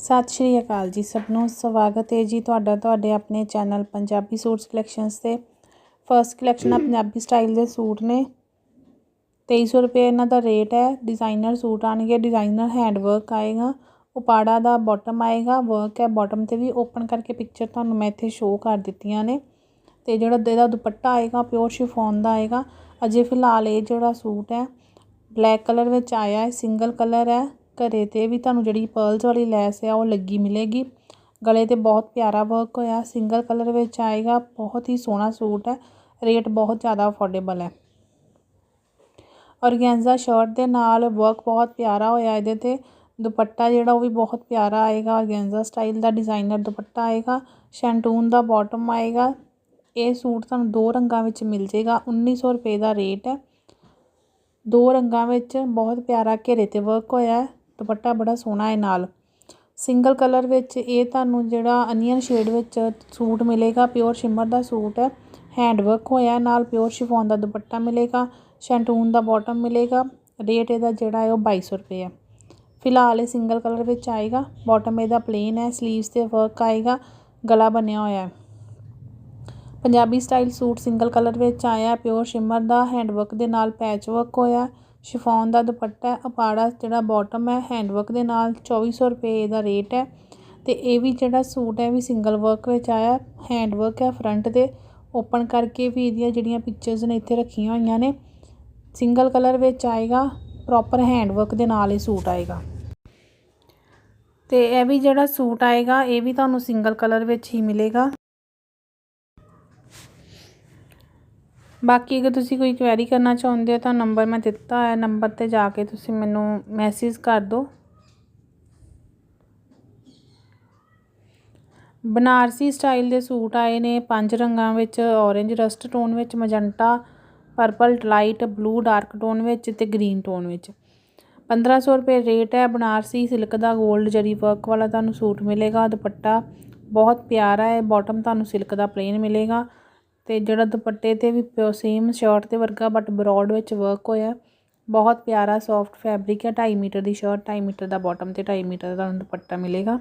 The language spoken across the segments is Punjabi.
ਸਤਿ ਸ਼੍ਰੀ ਅਕਾਲ ਜੀ ਸਭ ਨੂੰ ਸਵਾਗਤ ਹੈ ਜੀ ਤੁਹਾਡਾ, ਤੁਹਾਡੇ ਆਪਣੇ ਚੈਨਲ ਪੰਜਾਬੀ ਸੂਟਸ ਕਲੈਕਸ਼ਨਸ ਤੇ। ਫਰਸਟ ਕਲੈਕਸ਼ਨ ਆ, ਪੰਜਾਬੀ ਸਟਾਈਲ ਦੇ ਸੂਟ ਨੇ। 2300 ਰੁਪਏ ਇਹਨਾਂ ਦਾ ਰੇਟ ਹੈ। ਡਿਜ਼ਾਈਨਰ ਸੂਟ ਆਣਗੇ ਡਿਜ਼ਾਈਨਰ ਹੈਂਡ ਵਰਕ ਆਏਗਾ, ਉਪਾੜਾ ਦਾ ਬਾਟਮ ਆਏਗਾ ਵਰਕ ਹੈ। ਬਾਟਮ ਤੇ ਵੀ ਓਪਨ ਕਰਕੇ ਪਿਕਚਰ ਤੁਹਾਨੂੰ ਮੈਂ ਇੱਥੇ ਸ਼ੋਅ ਕਰ ਦਿੱਤੀਆਂ ਨੇ। ਤੇ ਜਿਹੜਾ ਇਹਦਾ ਦੁਪੱਟਾ ਆਏਗਾ ਪਿਓਰ ਸ਼ਿਫੋਨ ਦਾ ਆਏਗਾ। ਅਜੇ ਫਿਲਹਾਲ ਇਹ ਜਿਹੜਾ ਸੂਟ ਹੈ ਬਲੈਕ ਕਲਰ ਵਿੱਚ ਆਇਆ ਹੈ ਸਿੰਗਲ ਕਲਰ ਹੈ। ਘਰੇ ਤੇ ਵੀ ਤੁਹਾਨੂੰ ਜਿਹੜੀ ਪਰਲਸ ਵਾਲੀ ਲੈਸ ਆ ਉਹ ਲੱਗੀ ਮਿਲੇਗੀ। ਗਲੇ ਤੇ ਬਹੁਤ ਪਿਆਰਾ ਵਰਕ ਹੋਇਆ ਸਿੰਗਲ ਕਲਰ ਵਿੱਚ ਆਏਗਾ, ਬਹੁਤ ਹੀ ਸੋਹਣਾ ਸੂਟ ਹੈ ਰੇਟ ਬਹੁਤ ਜ਼ਿਆਦਾ ਅਫੋਰਡੇਬਲ ਹੈ। ਔਰਗੈਂਜ਼ਾ ਸ਼ਰਟ ਦੇ ਨਾਲ ਵਰਕ ਬਹੁਤ ਪਿਆਰਾ ਹੋਇਆ ਇਹਦੇ ਤੇ, ਦੁਪੱਟਾ ਜਿਹੜਾ ਉਹ ਵੀ ਬਹੁਤ ਪਿਆਰਾ ਆਏਗਾ ਔਰਗੈਂਜ਼ਾ ਸਟਾਈਲ ਦਾ ਡਿਜ਼ਾਈਨਰ ਦੁਪੱਟਾ ਆਏਗਾ ਸ਼ੈਂਟੂਨ ਦਾ ਬਾਟਮ ਆਏਗਾ, ਇਹ ਸੂਟ ਤੁਹਾਨੂੰ ਦੋ ਰੰਗਾਂ ਵਿੱਚ ਮਿਲ ਜੇਗਾ 1900 ਰੁਪਏ ਦਾ ਰੇਟ ਹੈ। ਦੋ ਰੰਗਾਂ ਵਿੱਚ ਬਹੁਤ ਪਿਆਰਾ ਘੇਰੇ ਤੇ ਵਰਕ ਹੋਇਆ ਹੈ। ਦੁਪੱਟਾ ਬੜਾ ਸੋਹਣਾ ਹੈ ਨਾਲ। ਸਿੰਗਲ ਕਲਰ ਵਿੱਚ ਇਹ ਤੁਹਾਨੂੰ ਜਿਹੜਾ ਅਨੀਅਨ ਸ਼ੇਡ ਵਿੱਚ ਸੂਟ ਮਿਲੇਗਾ, ਪਿਓਰ ਸ਼ਿਮਰ ਦਾ ਸੂਟ ਹੈ। ਹੈਂਡ ਵਰਕ ਹੋਇਆ ਨਾਲ ਪਿਓਰ ਸ਼ਿਫੋਨ ਦਾ ਦੁਪੱਟਾ ਮਿਲੇਗਾ, ਸ਼ੈਂਟੂਨ ਦਾ ਬਾਟਮ ਮਿਲੇਗਾ। ਰੇਟ ਇਹਦਾ ਜਿਹੜਾ ਹੈ ਉਹ 2200 ਰੁਪਏ ਹੈ। ਫਿਲਹਾਲ ਇਹ ਸਿੰਗਲ ਕਲਰ ਵਿੱਚ ਆਏਗਾ, ਬਾਟਮ ਇਹਦਾ ਪਲੇਨ ਹੈ, ਸਲੀਵਸ ਤੇ ਵਰਕ ਆਏਗਾ, ਗਲਾ ਬਣਿਆ ਹੋਇਆ ਹੈ। Punjabi style suit single colour ਵਿੱਚ ਆਇਆ, ਪਿਓਰ ਸ਼ਿਮਰ ਦਾ ਹੈਂਡ ਵਰਕ ਦੇ ਨਾਲ ਪੈਚ ਵਰਕ ਹੋਇਆ। ਸ਼ਿਫੋਨ ਦਾ ਦੁਪੱਟਾ ਅਪਾੜਾ ਜਿਹੜਾ ਬੋਟਮ ਹੈ ਹੈਂਡ ਵਰਕ ਦੇ ਨਾਲ ਚੌਵੀ ਸੌ ਰੁਪਏ ਇਹਦਾ ਰੇਟ ਹੈ ਅਤੇ ਇਹ ਵੀ ਜਿਹੜਾ ਸੂਟ ਹੈ ਵੀ ਸਿੰਗਲ ਵਰਕ ਵਿੱਚ ਆਇਆ ਹੈਂਡ ਵਰਕ ਹੈ ਫਰੰਟ ਤੇ ਓਪਨ ਕਰਕੇ ਵੀ ਇਹਦੀਆਂ ਜਿਹੜੀਆਂ ਪਿਕਚਰਸ ਨੇ ਇੱਥੇ ਰੱਖੀਆਂ ਹੋਈਆਂ ਨੇ ਸਿੰਗਲ ਕਲਰ ਵਿੱਚ ਆਏਗਾ ਪ੍ਰੋਪਰ ਹੈਂਡ ਵਰਕ ਦੇ ਨਾਲ ਇਹ ਸੂਟ ਆਏਗਾ। ਤੇ ਇਹ ਵੀ ਜਿਹੜਾ ਸੂਟ ਆਏਗਾ, ਇਹ ਵੀ ਤੁਹਾਨੂੰ ਸਿੰਗਲ ਕਲਰ ਵਿੱਚ ਹੀ ਮਿਲੇਗਾ। ਬਾਕੀ ਅਗਰ ਤੁਸੀਂ ਕੋਈ ਕੁਐਰੀ ਕਰਨਾ ਚਾਹੁੰਦੇ ਹੋ ਤਾਂ ਨੰਬਰ ਮੈਂ ਦਿੱਤਾ ਹੈ ਨੰਬਰ ਤੇ ਜਾ ਕੇ ਤੁਸੀਂ ਮੈਨੂੰ ਮੈਸੇਜ ਕਰ ਦਿਓ। ਬਨਾਰਸੀ ਸਟਾਈਲ ਦੇ ਸੂਟ ਆਏ ਨੇ, ਪੰਜ ਰੰਗਾਂ ਵਿੱਚ ਔਰੇਂਜ ਰਸਟ ਟੋਨ ਵਿੱਚ magenta purple light blue dark tone ਵਿੱਚ ਤੇ ਗ੍ਰੀਨ ਟੋਨ ਵਿੱਚ। 1500 ਰੁਪਏ ਰੇਟ ਹੈ, ਬਨਾਰਸੀ ਸਿਲਕ ਦਾ 골ਡ ਜਰੀ ਵਰਕ ਵਾਲਾ ਤੁਹਾਨੂੰ ਸੂਟ ਮਿਲੇਗਾ, ਦੁਪੱਟਾ ਬਹੁਤ ਪਿਆਰਾ ਹੈ ਬਾਟਮ ਤੁਹਾਨੂੰ ਸਿਲਕ ਦਾ ਪਲੇਨ ਮਿਲੇਗਾ। ਤੇ ਜਿਹੜਾ ਦੁਪੱਟੇ ਤੇ ਵੀ ਪਿਓ ਸੇਮ ਸ਼ਰਟ ਦੇ ਵਰਗਾ ਬਟ ਬਰੋਡ ਵਿੱਚ ਵਰਕ ਹੋਇਆ ਬਹੁਤ ਪਿਆਰਾ ਸੌਫਟ ਫੈਬਰਿਕ ਹੈ 2.5 ਮੀਟਰ ਦੀ ਸ਼ਰਟ 2.5 ਮੀਟਰ ਦਾ ਬਾਟਮ ਤੇ 2.5 ਮੀਟਰ ਦਾ ਤੁਹਾਨੂੰ ਦੁਪੱਟਾ ਮਿਲੇਗਾ।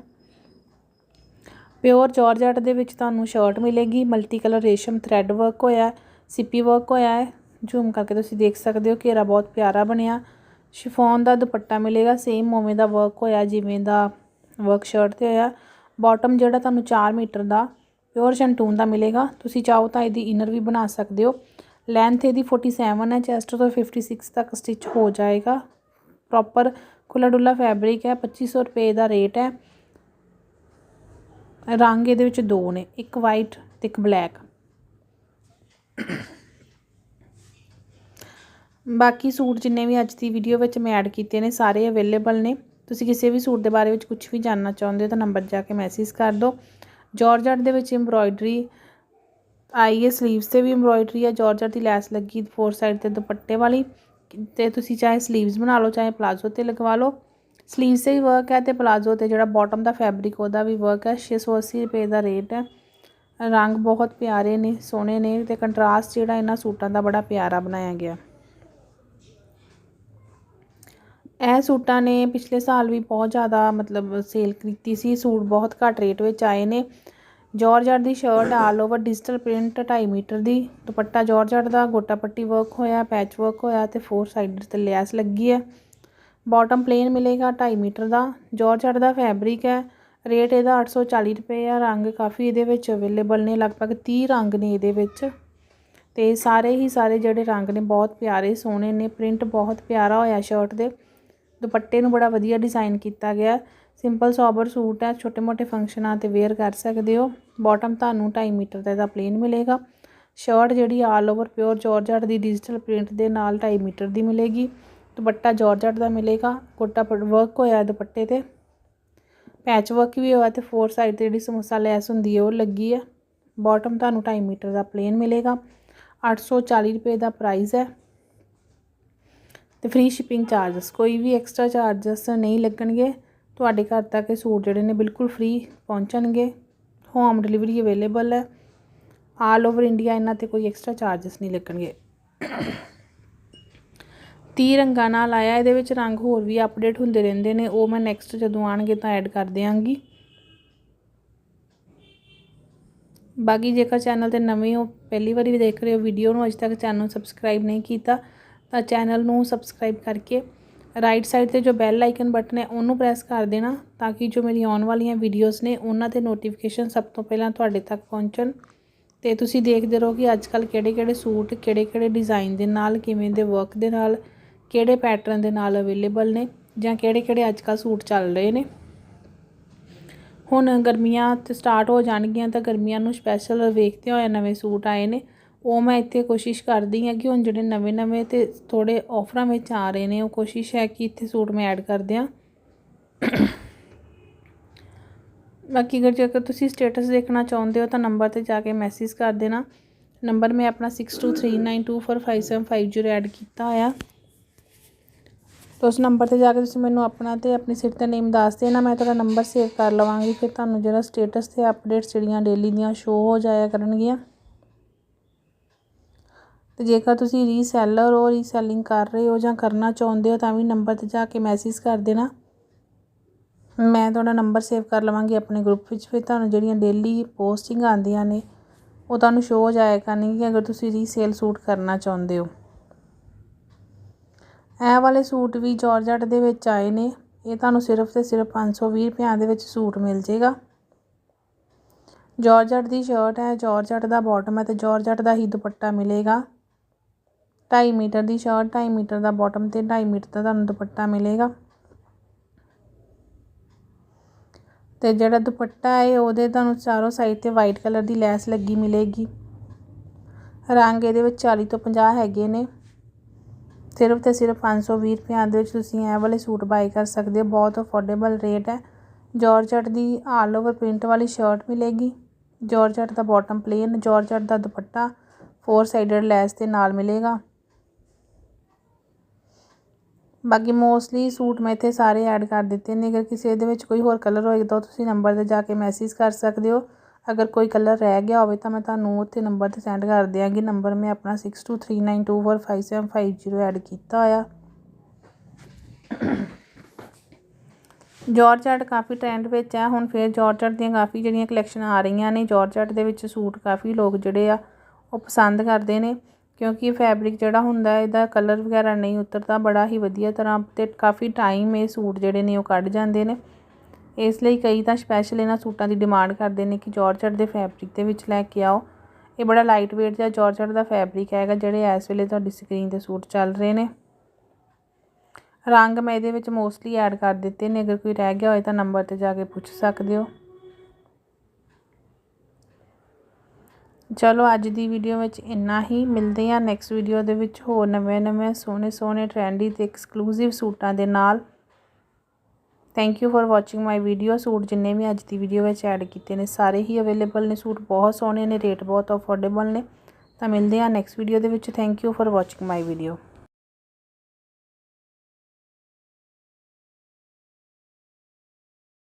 ਪਿਓਰ ਜਾਰਜਟ ਦੇ ਵਿੱਚ ਤੁਹਾਨੂੰ ਸ਼ਰਟ ਮਿਲੇਗੀ ਮਲਟੀ ਕਲਰ ਰੇਸ਼ਮ ਥ੍ਰੈਡ ਵਰਕ ਹੋਇਆ ਸਿੱਪੀ ਵਰਕ ਹੋਇਆ ਹੈ। ਜ਼ੂਮ ਕਰਕੇ ਤੁਸੀਂ ਦੇਖ ਸਕਦੇ ਹੋ ਘੇਰਾ ਬਹੁਤ ਪਿਆਰਾ ਬਣਿਆ। ਸ਼ਿਫੋਨ ਦਾ ਦੁਪੱਟਾ ਮਿਲੇਗਾ ਸੇਮ ਉਵੇਂ ਦਾ ਵਰਕ ਹੋਇਆ, ਜਿਵੇਂ ਦਾ ਵਰਕ ਸ਼ਰਟ ਤੇ ਹੋਇਆ। ਬਾਟਮ ਜਿਹੜਾ ਤੁਹਾਨੂੰ 4 ਮੀਟਰ ਦਾ ਪਿਓਰ ਸ਼ੈਂਟੂਨ ਦਾ ਮਿਲੇਗਾ। ਤੁਸੀਂ ਚਾਹੋ ਤਾਂ ਇਹਦੀ ਇਨਰ ਵੀ ਬਣਾ ਸਕਦੇ ਹੋ। ਲੈਂਥ ਇਹਦੀ 47 ਹੈ ਚੈਸਟ ਤੋਂ 56 ਤੱਕ ਸਟਿਚ ਹੋ ਜਾਏਗਾ। ਪ੍ਰੋਪਰ ਖੁੱਲਾ ਡੁੱਲਾ ਫੈਬਰਿਕ ਹੈ 2500 ਰੁਪਏ ਦਾ ਰੇਟ ਹੈ। ਰੰਗ ਇਹਦੇ ਵਿੱਚ ਦੋ ਨੇ, ਇੱਕ ਵਾਈਟ ਤੇ ਇੱਕ ਬਲੈਕ ਬਾਕੀ ਸੂਟ ਜਿੰਨੇ ਵੀ ਅੱਜ ਦੀ ਵੀਡੀਓ ਵਿੱਚ ਮੈਂ ਐਡ ਕੀਤੇ ਨੇ, ਸਾਰੇ ਅਵੇਲੇਬਲ ਨੇ। ਤੁਸੀਂ ਕਿਸੇ ਵੀ ਸੂਟ ਦੇ ਬਾਰੇ ਵਿੱਚ ਕੁਝ ਵੀ ਜਾਣਨਾ ਚਾਹੁੰਦੇ ਹੋ ਤਾਂ ਨੰਬਰ ਜਾ ਕੇ ਮੈਸੇਜ ਕਰ ਦਿਓ। ਜਾਰਜਟ ਦੇ ਵਿੱਚ ਐਮਬ੍ਰੋਇਡਰੀ ਆਈ ਹੈ ਸਲੀਵਸ ਤੇ ਵੀ ਐਮਬ੍ਰੋਇਡਰੀ ਹੈ ਜਾਰਜਟ ਦੀ ਲੈਸ ਲੱਗੀ ਫੋਰ ਸਾਈਡ ਤੇ ਦੁਪੱਟੇ ਵਾਲੀ। ਤੇ ਤੁਸੀਂ ਚਾਹੇ ਸਲੀਵਸ ਬਣਾ ਲਓ, ਚਾਹੇ ਪਲਾਜ਼ੋ ਤੇ ਲਗਵਾ ਲਓ। ਸਲੀਵਸ ਤੇ ਵੀ ਵਰਕ ਹੈ ਤੇ ਪਲਾਜ਼ੋ ਤੇ ਜਿਹੜਾ ਬਾਟਮ ਦਾ ਫੈਬਰਿਕ ਉਹਦਾ ਵੀ ਵਰਕ ਹੈ। 680 ਰੁਪਏ ਦਾ ਰੇਟ ਹੈ। ਰੰਗ ਬਹੁਤ ਪਿਆਰੇ ਨੇ, ਸੋਹਣੇ ਨੇ ਤੇ ਕੰਟਰਾਸਟ ਜਿਹੜਾ ਇਹਨਾਂ ਸੂਟਾਂ ਦਾ ਬੜਾ ਪਿਆਰਾ ਬਣਾਇਆ ਗਿਆ। ਇਹ ਸੂਟਾਂ ਨੇ ਪਿਛਲੇ ਸਾਲ ਵੀ ਬਹੁਤ ਜ਼ਿਆਦਾ ਮਤਲਬ ਸੇਲ ਕੀਤੀ ਸੀ, ਸੂਟ ਬਹੁਤ ਘੱਟ ਰੇਟ ਵਿੱਚ ਆਏ ਨੇ। ਜਾਰਜਟ ਦੀ shirt all over digital print 2.5 metre ਦੀ, ਦੁਪੱਟਾ ਜਾਰਜਟ ਦਾ, ਗੋਟਾ ਪੱਟੀ ਵਰਕ ਹੋਇਆ ਪੈਚ ਵਰਕ ਹੋਇਆ ਤੇ ਫੋਰ ਸਾਈਡ ਤੇ ਲੈਸ ਲੱਗੀ ਹੈ। ਬਾਟਮ ਪਲੇਨ ਮਿਲੇਗਾ 2.5 ਮੀਟਰ ਦਾ। ਜਾਰਜਟ ਦਾ ਫੈਬਰਿਕ ਹੈ ਰੇਟ ਇਹਦਾ 840 ਰੁਪਏ ਆ, ਰੰਗ ਕਾਫੀ ਇਹਦੇ ਵਿੱਚ ਅਵੇਲੇਬਲ ਨੇ, ਲਗਭਗ 30 ਰੰਗ ਨੇ ਇਹਦੇ ਵਿੱਚ। ਤੇ ਸਾਰੇ ਹੀ ਸਾਰੇ ਜਿਹੜੇ ਰੰਗ ਨੇ ਬਹੁਤ ਪਿਆਰੇ ਸੋਹਣੇ ਨੇ ਪ੍ਰਿੰਟ ਬਹੁਤ ਪਿਆਰਾ ਹੋਇਆ ਸ਼ਰਟ ਦੇ। ਦੁਪੱਟੇ ਨੂੰ ਬੜਾ ਵਧੀਆ ਡਿਜ਼ਾਈਨ ਕੀਤਾ ਗਿਆ। ਸਿੰਪਲ ਸੋਬਰ ਸੂਟ ਹੈ, ਛੋਟੇ ਮੋਟੇ ਫੰਕਸ਼ਨਾਂ ਤੇ ਵੇਅਰ ਕਰ ਸਕਦੇ ਹੋ। ਬਾਟਮ ਤੁਹਾਨੂੰ 2.5 ਮੀਟਰ ਦਾ ਇਹਦਾ ਪਲੇਨ ਮਿਲੇਗਾ। ਸ਼ਰਟ ਜਿਹੜੀ ਆਲ ਓਵਰ ਪਿਓਰ ਜਾਰਜਟ ਦੀ ਡਿਜੀਟਲ ਪ੍ਰਿੰਟ ਦੇ ਨਾਲ 2.5 ਮੀਟਰ ਦੀ ਮਿਲੇਗੀ। ਦੁਪੱਟਾ ਜਾਰਜਟ ਦਾ ਮਿਲੇਗਾ। ਕੋਟਾ ਵਰਕ ਹੋਇਆ ਦੁਪੱਟੇ ਤੇ। ਪੈਚ ਵਰਕ ਵੀ ਹੋਇਆ ਤੇ ਫੋਰ ਸਾਈਡ ਤੇ ਜਿਹੜੀ ਸਮੋਸਾ ਲੈਸ ਹੁੰਦੀ ਹੈ, ਉਹ ਲੱਗੀ ਹੈ। ਬਾਟਮ ਤੁਹਾਨੂੰ 2.5 ਮੀਟਰ ਦਾ ਪਲੇਨ ਮਿਲੇਗਾ। 840 ਰੁਪਏ ਦਾ ਪ੍ਰਾਈਸ ਹੈ। ਤੇ ਫ੍ਰੀ ਸ਼ਿਪਿੰਗ ਚਾਰजेस ਕੋਈ ਵੀ ਐਕਸਟਰਾ ਚਾਰजेस ਨਹੀਂ ਲੱਗਣਗੇ। ਤੁਹਾਡੇ ਘਰ ਤੱਕ ਇਹ ਸੂਟ ਜਿਹੜੇ ਨੇ ਬਿਲਕੁਲ ਫ੍ਰੀ ਪਹੁੰਚਣਗੇ। ਹੋਮ ਡਿਲੀਵਰੀ ਅਵੇਲੇਬਲ ਹੈ। ਆਲ ਓਵਰ ਇੰਡੀਆ ਇਹਨਾਂ ਤੇ ਕੋਈ ਐਕਸਟਰਾ ਚਾਰजेस ਨਹੀਂ ਲੱਗਣਗੇ। 30 ਰੰਗਾਂ ਨਾਲ ਆਇਆ, ਇਹਦੇ ਵਿੱਚ ਰੰਗ ਹੋਰ ਵੀ ਅਪਡੇਟ ਹੁੰਦੇ ਰਹਿੰਦੇ ਨੇ। ਉਹ ਮੈਂ ਨੈਕਸਟ ਜਦੋਂ ਆਣਗੇ ਤਾਂ ਐਡ ਕਰ ਦਿਆਂਗੀ। ਬਾਕੀ ਜੇਕਰ ਚੈਨਲ ਤੇ ਨਵੇਂ ਹੋ, ਪਹਿਲੀ ਵਾਰੀ ਵੀ ਦੇਖ ਰਹੇ ਹੋ ਵੀਡੀਓ ਨੂੰ ਅਜੇ ਤੱਕ ਚੈਨਲ ਨੂੰ ਸਬਸਕ੍ਰਾਈਬ ਨਹੀਂ ਕੀਤਾ ਤਾਂ ਚੈਨਲ ਨੂੰ ਸਬਸਕ੍ਰਾਈਬ ਕਰਕੇ ਰਾਈਟ ਸਾਈਡ ਤੇ ਜੋ ਬੈਲ ਆਈਕਨ ਬਟਨ ਹੈ, ਉਹਨੂੰ ਪ੍ਰੈਸ ਕਰ ਦੇਣਾ ਤਾਂ ਕਿ ਜੋ ਮੇਰੀ ਆਉਣ ਵਾਲੀਆਂ ਵੀਡੀਓਜ਼ ਨੇ, ਉਹਨਾਂ ਤੇ ਨੋਟੀਫਿਕੇਸ਼ਨ ਸਭ ਤੋਂ ਪਹਿਲਾਂ ਤੁਹਾਡੇ ਤੱਕ ਪਹੁੰਚਣ। ਤੇ ਤੁਸੀਂ ਦੇਖਦੇ ਰਹੋ ਕਿ ਅੱਜ ਕੱਲ ਕਿਹੜੇ ਕਿਹੜੇ ਸੂਟ ਕਿਹੜੇ ਕਿਹੜੇ ਡਿਜ਼ਾਈਨ ਦੇ ਨਾਲ, ਕਿਵੇਂ ਦੇ ਵਰਕ ਦੇ ਨਾਲ, ਕਿਹੜੇ ਪੈਟਰਨ ਦੇ ਨਾਲ ਅਵੇਲੇਬਲ ਨੇ ਜਾਂ ਕਿਹੜੇ ਕਿਹੜੇ ਅੱਜ ਕੱਲ ਸੂਟ ਚੱਲ ਰਹੇ ਨੇ। ਹੁਣ ਗਰਮੀਆਂ ਤੇ ਸਟਾਰਟ ਹੋ ਜਾਣਗੀਆਂ ਤਾਂ ਗਰਮੀਆਂ ਨੂੰ ਸਪੈਸ਼ਲ ਵੇਖਦੇ ਹੋਏ ਨਵੇਂ ਸੂਟ ਆਏ ਨੇ। ਉਹ ਮੈਂ ਇੱਥੇ ਕੋਸ਼ਿਸ਼ ਕਰਦੀ ਹਾਂ ਕਿ ਹੁਣ ਜਿਹੜੇ ਨਵੇਂ ਨਵੇਂ ਤੇ ਥੋੜੇ ਆਫਰਾਂ ਵਿੱਚ ਆ ਰਹੇ ਨੇ, ਉਹ ਕੋਸ਼ਿਸ਼ ਹੈ ਕਿ ਇੱਥੇ ਸੂਟ ਮੈਂ ਐਡ ਕਰ ਦਿਆਂ। ਬਾਕੀ ਅਗਰ ਜੇਕਰ ਤੁਸੀਂ ਸਟੇਟਸ ਦੇਖਣਾ ਚਾਹੁੰਦੇ ਹੋ ਤਾਂ ਨੰਬਰ ਤੇ ਜਾ ਕੇ ਮੈਸੇਜ ਕਰ ਦੇਣਾ। ਨੰਬਰ ਮੈਂ ਆਪਣਾ 6239245750 ਐਡ ਕੀਤਾ ਹੋਇਆ। ਤਾਂ ਉਸ ਨੰਬਰ ਤੇ ਜਾ ਕੇ ਤੁਸੀਂ ਮੈਨੂੰ ਆਪਣਾ ਤੇ ਆਪਣੀ ਸਿਟੀ ਦਾ ਨੇਮ ਦੱਸ ਦੇਣਾ। ਮੈਂ ਤੁਹਾਡਾ ਨੰਬਰ ਸੇਵ ਕਰ ਲਵਾਂਗੀ, ਫਿਰ ਤੁਹਾਨੂੰ ਜਿਹੜਾ ਸਟੇਟਸ ਤੇ ਅਪਡੇਟਸ ਜਿਹੜੀਆਂ ਡੇਲੀ ਦੀਆਂ ਸ਼ੋ ਹੋ ਜਾਇਆ ਕਰਨਗੀਆਂ। ਅਤੇ ਜੇਕਰ ਤੁਸੀਂ ਰੀਸੈਲਰ ਹੋ ਰੀਸੈਲਿੰਗ ਕਰ ਰਹੇ ਹੋ ਜਾਂ ਕਰਨਾ ਚਾਹੁੰਦੇ ਹੋ ਤਾਂ ਵੀ ਨੰਬਰ ਤੇ ਜਾ ਕੇ ਮੈਸੇਜ ਕਰ ਦੇਣਾ। ਮੈਂ ਤੁਹਾਡਾ ਨੰਬਰ ਸੇਵ ਕਰ ਲਵਾਂਗੀ ਆਪਣੇ ਗਰੁੱਪ ਵਿੱਚ, ਫਿਰ ਤੁਹਾਨੂੰ ਜਿਹੜੀਆਂ ਡੇਲੀ ਪੋਸਟਿੰਗ ਆਉਂਦੀਆਂ ਨੇ, ਉਹ ਤੁਹਾਨੂੰ ਸ਼ੋ ਹੋ ਜਾਇਆ ਕਰਨਗੀ ਅਗਰ ਤੁਸੀਂ ਰੀਸੇਲ ਸੂਟ ਕਰਨਾ ਚਾਹੁੰਦੇ ਹੋ। ਇਹ ਵਾਲੇ ਸੂਟ ਵੀ ਜਾਰਜਟ ਦੇ ਵਿੱਚ ਆਏ ਨੇ। ਇਹ ਤੁਹਾਨੂੰ ਸਿਰਫ ਤੇ ਸਿਰਫ 520 ਰੁਪਏ ਦੇ ਵਿੱਚ ਸੂਟ ਮਿਲ ਜੇਗਾ ਜਾਰਜਟ ਦੀ ਸ਼ਰਟ ਹੈ। ਜਾਰਜਟ ਦਾ ਬਾਟਮ ਹੈ ਤੇ ਜਾਰਜਟ ਦਾ ਹੀ ਦੁਪੱਟਾ ਮਿਲੇਗਾ। ਢਾਈ ਮੀਟਰ ਦੀ ਸ਼ਰਟ ਢਾਈ ਮੀਟਰ ਦਾ ਬੋਟਮ ਅਤੇ ਢਾਈ ਮੀਟਰ ਦਾ ਤੁਹਾਨੂੰ ਦੁਪੱਟਾ ਮਿਲੇਗਾ। ਅਤੇ ਜਿਹੜਾ ਦੁਪੱਟਾ ਹੈ, ਉਹਦੇ ਤੁਹਾਨੂੰ ਚਾਰੋਂ ਸਾਈਡ ਤੇ ਵਾਈਟ ਕਲਰ ਦੀ ਲੈਸ ਲੱਗੀ ਮਿਲੇਗੀ। ਰੰਗ ਇਹਦੇ ਵਿੱਚ 40 ਤੋਂ 50 ਹੈਗੇ ਨੇ। ਸਿਰਫ ਤੇ ਸਿਰਫ 520 ਰੁਪਏ ਦੇ ਵਿੱਚ ਤੁਸੀਂ ਇਹ ਵਾਲੇ ਸੂਟ ਬਾਈ ਕਰ ਸਕਦੇ ਹੋ। ਬਹੁਤ ਅਫੋਰਡੇਬਲ ਰੇਟ ਹੈ। ਜਾਰਜਟ ਦੀ ਆਲ ਓਵਰ ਪ੍ਰਿੰਟ ਵਾਲੀ ਸ਼ਰਟ ਮਿਲੇਗੀ। ਜਾਰਜਟ ਦਾ ਬਾਟਮ ਪਲੇਨ ਜਾਰਜਟ ਦਾ ਦੁਪੱਟਾ ਫੋਰ ਸਾਈਡਡ ਲੈਸ ਦੇ ਨਾਲ ਮਿਲੇਗਾ। ਬਾਕੀ ਮੋਸਟਲੀ ਸੂਟ ਮੈਂ ਇੱਥੇ ਸਾਰੇ ਐਡ ਕਰ ਦਿੱਤੇ ਨੇ। ਅਗਰ ਕਿਸੇ ਦੇ ਵਿੱਚ ਕੋਈ ਹੋਰ ਕਲਰ ਹੋਏਗਾ ਤਾਂ ਤੁਸੀਂ ਨੰਬਰ 'ਤੇ ਜਾ ਕੇ ਮੈਸੇਜ ਕਰ ਸਕਦੇ ਹੋ। ਅਗਰ ਕੋਈ ਕਲਰ ਰਹਿ ਗਿਆ ਹੋਵੇ ਤਾਂ ਮੈਂ ਤੁਹਾਨੂੰ ਉੱਥੇ ਨੰਬਰ 'ਤੇ ਸੈਂਡ ਕਰ ਦਿਆਂਗੀ। ਨੰਬਰ ਮੈਂ ਆਪਣਾ 6239245750 ਐਡ ਕੀਤਾ ਹੋਇਆ। ਜਾਰਜਟ ਕਾਫੀ ਟ੍ਰੈਂਡ ਵਿੱਚ ਹੈ। ਹੁਣ ਫਿਰ ਜਾਰਜਟ ਦੀਆਂ ਕਾਫੀ ਜਿਹੜੀਆਂ ਕਲੈਕਸ਼ਨ ਆ ਰਹੀਆਂ ਨੇ ਜਾਰਜਟ ਦੇ ਵਿੱਚ ਸੂਟ ਕਾਫੀ ਲੋਕ ਜਿਹੜੇ ਆ, ਉਹ ਪਸੰਦ ਕਰਦੇ ਨੇ। ਕਿਉਂਕਿ ਫੈਬਰਿਕ ਜਿਹੜਾ ਹੁੰਦਾ, ਇਹਦਾ ਕਲਰ ਵਗੈਰਾ ਨਹੀਂ ਉਤਰਦਾ, ਬੜਾ ਹੀ ਵਧੀਆ ਤਰ੍ਹਾਂ ਅਤੇ ਕਾਫੀ ਟਾਈਮ ਇਹ ਸੂਟ ਜਿਹੜੇ ਨੇ ਉਹ ਕੱਢ ਜਾਂਦੇ ਨੇ। ਇਸ ਲਈ ਕਈ ਤਾਂ ਸਪੈਸ਼ਲ ਇਹਨਾਂ ਸੂਟਾਂ ਦੀ ਡਿਮਾਂਡ ਕਰਦੇ ਨੇ ਕਿ ਜਾਰਜਟ ਦੇ ਫੈਬਰਿਕ ਦੇ ਵਿੱਚ ਲੈ ਕੇ ਆਓ। ਇਹ ਬੜਾ ਲਾਈਟ weight ਜਿਹਾ ਜਾਰਜਟ ਦਾ ਫੈਬਰਿਕ ਹੈਗਾ, ਜਿਹੜੇ ਇਸ ਵੇਲੇ ਤੁਹਾਡੀ ਸਕਰੀਨ ਤੇ ਸੂਟ ਚੱਲ ਰਹੇ ਨੇ। ਰੰਗ ਮੈਂ ਇਹਦੇ ਵਿੱਚ ਮੋਸਟਲੀ ਐਡ ਕਰ ਦਿੱਤੇ ਨੇ, ਅਗਰ ਕੋਈ ਰਹਿ ਗਿਆ ਹੋਏ ਤਾਂ ਨੰਬਰ ਤੇ ਜਾ ਕੇ ਪੁੱਛ ਸਕਦੇ ਹੋ। ਚਲੋ ਅੱਜ ਦੀ ਵੀਡੀਓ ਵਿੱਚ ਇੰਨਾ ਹੀ। ਮਿਲਦੇ ਆ ਨੈਕਸਟ ਵੀਡੀਓ ਦੇ ਵਿੱਚ ਹੋਰ ਨਵੇਂ ਨਵੇਂ ਸੋਹਣੇ ਸੋਹਣੇ ਟ੍ਰੈਂਡੀ ਤੇ ਐਕਸਕਲੂਸਿਵ ਸੂਟਾਂ ਦੇ ਨਾਲ। Thank you for watching my video suit ਜਿੰਨੇ ਵੀ ਅੱਜ ਦੀ ਵੀਡੀਓ ਵਿੱਚ ਐਡ ਕੀਤੇ ਨੇ, ਸਾਰੇ ਹੀ ਅਵੇਲੇਬਲ ਨੇ। ਸੂਟ ਬਹੁਤ ਸੋਹਣੇ ਨੇ ਰੇਟ ਬਹੁਤ ਅਫੋਰਡੇਬਲ ਨੇ। ਤਾਂ ਮਿਲਦੇ ਆ ਨੈਕਸਟ ਵੀਡੀਓ ਦੇ ਵਿੱਚ। Thank you for watching my video